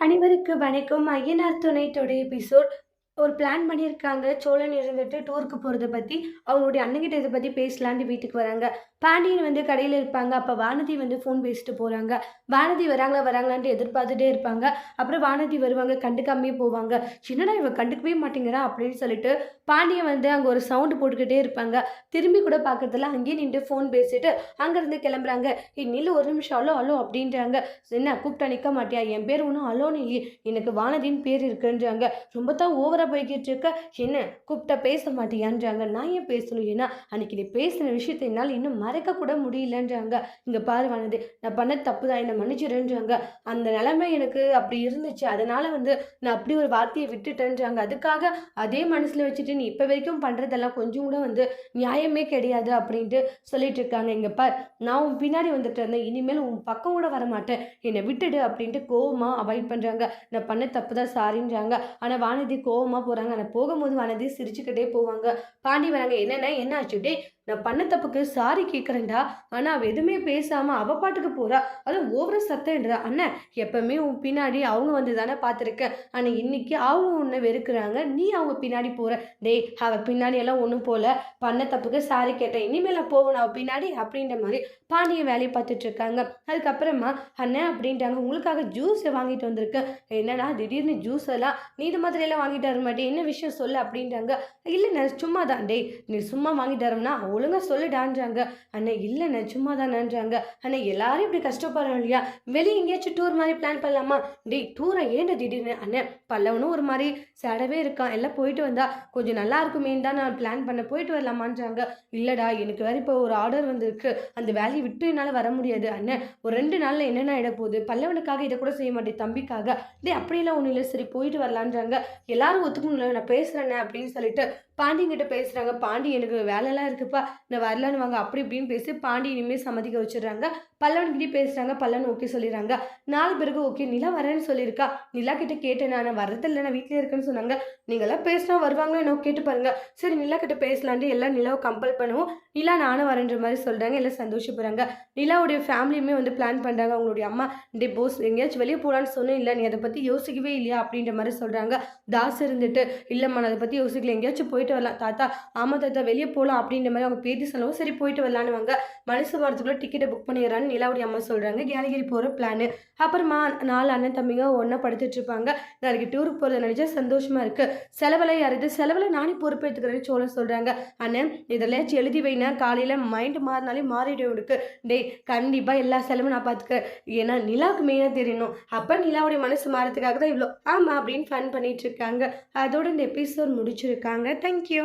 அனைவருக்கு வணக்கம். ஐயனார் துணை தொடை எபிசோட் ஒரு பிளான் பண்ணியிருக்காங்க. சோழன் இருந்துட்டு டூருக்கு போகிறத பற்றி அவங்களுடைய அண்ணங்கிட்ட இதை பற்றி பேசலான்ட்டு வீட்டுக்கு வராங்க. பாண்டியன் வந்து கடையில் இருப்பாங்க. அப்போ வானதி வந்து ஃபோன் பேசிட்டு போகிறாங்க வானதி வராங்களா வராங்களான்ட்டு எதிர்பார்த்துட்டே இருப்பாங்க. அப்புறம் வானதி வருவாங்க கண்டுக்காமே போவாங்க. என்னடா இவன் கண்டுக்கவே மாட்டேங்கிறா அப்படின்னு சொல்லிட்டு பாண்டியன் வந்து அங்கே ஒரு சவுண்டு போட்டுக்கிட்டே இருப்பாங்க. திரும்பி கூட பார்க்கறதுல அங்கேயே நின்று ஃபோன் பேசிட்டு அங்கேருந்து கிளம்புறாங்க. இன்னில் ஒரு நிமிஷம். அலோ அலோ அப்படின்றாங்க. என்ன கூப்பிட்டா நிற்க மாட்டியா? என் பேர் ஒன்றும் அலோன்னு இல்லையே எனக்கு வானதின்னு பேர் இருக்குன்றாங்க. ரொம்ப தான் ஓவராக போய்கிட்டு இருக்க என்ன கூப்பிட்டா பேச மாட்டியான்றாங்க. நான் ஏன் பேசணும்? ஏன்னா அன்னைக்கு நீ பேசின விஷயத்தை என்னால் இன்னும் மறக்கக்கூட கூட முடியலன்றாங்க. இங்கே பாரு நான் பண்ண தப்பு தான் என்னை மன்னிச்சிடுன்றாங்க. அந்த நிலைமை எனக்கு அப்படி இருந்துச்சு. அதனால் வந்து நான் அப்படி ஒரு வார்த்தையை விட்டுட்டேன்றாங்க. அதுக்காக அதே மனசில் வச்சுட்டு நீ இப்போ வரைக்கும் பண்ணுறதெல்லாம் கொஞ்சம் கூட வந்து நியாயமே கிடையாது அப்படின்ட்டு சொல்லிட்டு இருக்காங்க இங்கே பார் நான் உன் பின்னாடி வந்துட்டு இருந்தேன். இனிமேல் உன் பக்கம் கூட வர மாட்டேன் என்னை விட்டுடு அப்படின்ட்டு கோவமாக அவாய்ட் பண்ணுறாங்க நான் பண்ண தப்பு தான் சாரின்றாங்க ஆனால் வானதி கோவமாக போகிறாங்க ஆனால் போகும்போது வானதி சிரிச்சுக்கிட்டே போவாங்க. பாண்டி வராங்க என்னென்ன? என்ன ஆச்சு? நான் பண்ண தப்புக்கு சாரி கேட்குறேன்டா ஆனால் அவள் எதுவுமே பேசாமல் அவள் பாட்டுக்கு போகிறா அதுவும் ஓவர சத்தம்ன்றா. அண்ணன் எப்பவுமே உன் பின்னாடி அவங்க வந்து தானே பார்த்துருக்கேன் ஆனால் இன்னைக்கு அவங்க உன்னை வெறுக்கிறாங்க. நீ அவங்க பின்னாடி போகிற டேய் அவள் பின்னாடி எல்லாம் ஒன்றும் போல. பண்ண தப்புக்கு சாரி கேட்டேன். இனிமேல் போகணும் அவள் பின்னாடி அப்படின்ற மாதிரி பாண்டிய வேலையை பார்த்துட்டு இருக்காங்க. அதுக்கப்புறமா அண்ணன் அப்படின்ட்டாங்க. உங்களுக்காக ஜூஸை வாங்கிட்டு வந்திருக்கேன். என்னடா திடீர்னு ஜூஸ் எல்லாம் நீ இது மாதிரி எல்லாம் வாங்கிட்டு வர மாட்டேன். என்ன விஷயம் சொல்லு அப்படின்றாங்க இல்லைண்ணே சும்மா தான் டேய் நீ சும்மா வாங்கிட்டு வரோம்னா ஒழுங்காக சொல்லிடான்றாங்க அண்ணே இல்லைண்ணே சும்மா தானேன்றாங்க அண்ணே எல்லாரும் இப்படி கஷ்டப்படுறோம் இல்லையா? வெளியே எங்கேயாச்சும் டூர் மாதிரி பிளான் பண்ணலாமா? டேய் டூரை ஏன்டா திடீர்னு? அண்ணே பல்லவனும் ஒரு மாதிரி சேடவே இருக்கான். எல்லாம் போயிட்டு வந்தா கொஞ்சம் நல்லா இருக்குமேன்னு தான் நான் பிளான் பண்ண. போயிட்டு வரலாமான்றாங்க. இல்லைடா எனக்கு வேறு இப்போ ஒரு ஆர்டர் வந்திருக்கு. அந்த வேலையை விட்டு என்னால் வர முடியாது. அண்ணன் ஒரு ரெண்டு நாளில் என்னென்ன ஆகிட போகுது? பல்லவனுக்காக இதை கூட செய்ய மாட்டேன் தம்பிக்காக. டே அப்படியெல்லாம் ஒன்றும் இல்லை. சரி போயிட்டு வரலான்றாங்க. எல்லாரும் ஒத்துக்கணும் நான் பேசுகிறேண்ணே அப்படின்னு சொல்லிட்டு பாண்டிங்கிட்ட பேசுகிறாங்க பாண்டி எனக்கு வேலைலாம் இருக்குப்பா. நான் வரலான்னு வாங்க அப்படி இப்படின்னு பேசி பாண்டி இனிமேல் சம்மதிக்க வச்சிடுறாங்க. பல்லவன்கிட்டே பேசுகிறாங்க பல்லவன் ஓகே சொல்லிடுறாங்க. நாலு பேருக்கு ஓகே நிலா வரேன்னு சொல்லியிருக்கா. நிலா கிட்ட கேட்டேன் நான். வரதில்லை நான் வீட்டிலே இருக்கேன்னு சொன்னாங்க. நீங்களாம் பேசினா வருவாங்களோ என்ன கேட்டு பாருங்க. சரி நிலா கிட்ட பேசலான்ட்டு எல்லாம் நிலாவை கம்பல் பண்ணுவோம். நிலா நானும் வரேன்ற மாதிரி சொல்கிறாங்க எல்லாம் சந்தோஷப்படுறாங்க. நிலாவுடைய ஃபேமிலியுமே வந்து பிளான் பண்ணுறாங்க அவங்களுடைய அம்மா டே போஸ் எங்கேயாச்சும் வெளியே போகலான்னு சொன்னேன். இல்லை நீ அதை பற்றி யோசிக்கவே இல்லையா? அப்படின்ற மாதிரி சொல்கிறாங்க தாஸ் இருந்துட்டு இல்லைம்மா நான் அதை பற்றி யோசிக்கல. எங்கேயாச்சும் போயிட்டு வரலாம். தாத்தா ஆமாம் தாத்தா வெளியே போகலாம் அப்படின்ற மாதிரி அவங்க பேத்தி சொல்லவும் சரி போயிட்டு வரலான்னு வாங்க மனசு வரதுக்குள்ளே டிக்கெட்டை புக் பண்ணிடுறான்னு நிலாவுடைய அம்மா சொல்கிறாங்க கேலகிரி போகிற பிளான் அப்புறமா நாலு அண்ணன் தம்பிங்க ஒன்றா படுத்துட்டு இருப்பாங்க. நாளைக்கு டூருக்கு போகிறத நினச்சா சந்தோஷமாக இருக்குது செலவில் யாருது செலவில் நானே பொறுப்பேற்றுக்கிறேன்னு சோழன் சொல்கிறாங்க அண்ணன் இதெல்லாம் எழுதி வைனா காலையில் மைண்டு மாறினாலே மாறிடும் இருக்கு டேய் கண்டிப்பாக எல்லா செலவும் நான் பார்த்துக்கிறேன் ஏன்னா நிலாவுக்கு மெயினாக தெரியணும். அப்போ நிலாவுடைய மனசு மாறதுக்காக தான் இவ்வளோ ஆமாம் அப்படின்னு ஃபன் பண்ணிட்டு இருக்காங்க. அதோட இந்த எபிசோட் முடிச்சிருக்காங்க. தேங்க்யூ